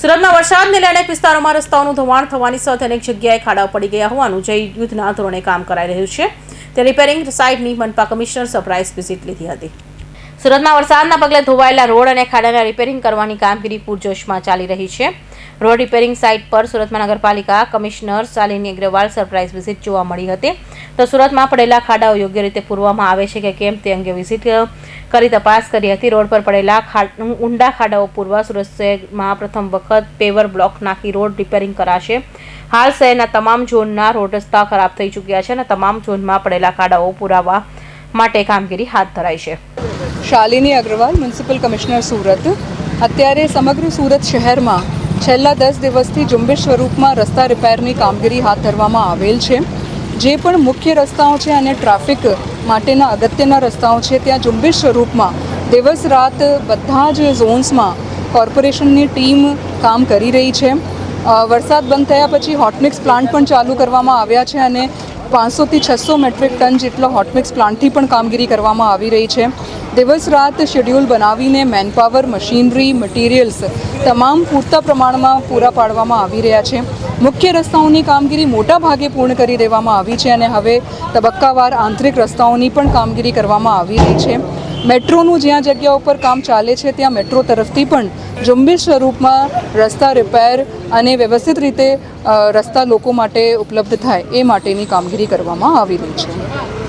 સુરતમાં વરસાદને લઈને વિસ્તારોમાં રસ્તાઓનું ધોવાણ થવાની સાથે અનેક જગ્યાએ ખાડાઓ પડી ગયા હોવાનું જય યુદ્ધના ધોરણે કામ કરાઈ રહ્યું છે. તે રિપેરિંગ સાઇટની મનપા કમિશનર સરપ્રાઇઝ વિઝિટ લીધી હતી. સુરતમાં વરસાદના પગલે ધોવાયેલા રોડ અને ખાડાના રિપેરિંગ કરવાની કામગીરી પૂરજોશમાં ચાલી રહી છે. રોડ રિપેરિંગ સાઇટ પર સુરતમાં નગરપાલિકા commissioner Shalini Agrawal surprise visit જોવા મળી હતી. તો સુરતમાં પડેલા ખાડાઓ યોગ્ય રીતે પૂરવામાં આવે છે કે કેમ તે અંગે વિઝિટ કરી તપાસ કરી હતી. રોડ પર પડેલા ઊંડા ખાડાઓ પૂરવા સુરત શહેરમાં પ્રથમ વખત પેવર બ્લોક નાખી રોડ રિપેરિંગ કરાશે. હાલ શહેરના તમામ ઝોનના રોડ રસ્તા ખરાબ થઈ ચૂક્યા છે અને તમામ ઝોનમાં પડેલા ખાડાઓ પુરાવા માટે કામગીરી હાથ ધરાઈ છે. Shalini Agrawal, municipal commissioner Surat. અત્યારે સમગ્ર સુરત શહેરમાં છેલ્લા દસ દિવસથી ઝુંબેશ સ્વરૂપમાં રસ્તા રિપેરની કામગીરી હાથ ધરવામાં આવેલ છે. જે પણ મુખ્ય રસ્તાઓ છે અને ટ્રાફિક માટેના અગત્યના રસ્તાઓ છે, ત્યાં ઝુંબેશ સ્વરૂપમાં દિવસ રાત બધા જ ઝોન્સમાં કોર્પોરેશનની ટીમ કામ કરી રહી છે. વરસાદ બંધ થયા પછી હોટમિક્સ પ્લાન્ટ પણ ચાલુ કરવામાં આવ્યા છે અને પાંચસોથી છસો મેટ્રિક ટન જેટલો હોટમિક્સ પ્લાન્ટથી પણ કામગીરી કરવામાં આવી રહી છે. દિવસ રાત શેડ્યુલ બનાવીને મેનપાવર મશીનરી મટીરિયલ્સ તમામ પૂરતા પ્રમાણમાં પૂરા પાડવામાં આવી રહ્યા છે. મુખ્ય રસ્તાઓની કામગીરી મોટા ભાગે પૂર્ણ કરી દેવામાં આવી છે અને હવે તબક્કાવાર આંતરિક રસ્તાઓની પણ કામગીરી કરવામાં આવી રહી છે. મેટ્રોનું જ્યાં જગ્યા ઉપર કામ ચાલે છે, ત્યાં મેટ્રો તરફથી પણ ઝુંબેશ સ્વરૂપમાં રસ્તા રિપેર અને વ્યવસ્થિત રીતે રસ્તા લોકો માટે ઉપલબ્ધ થાય એ માટેની કામગીરી કરવામાં આવી રહી છે.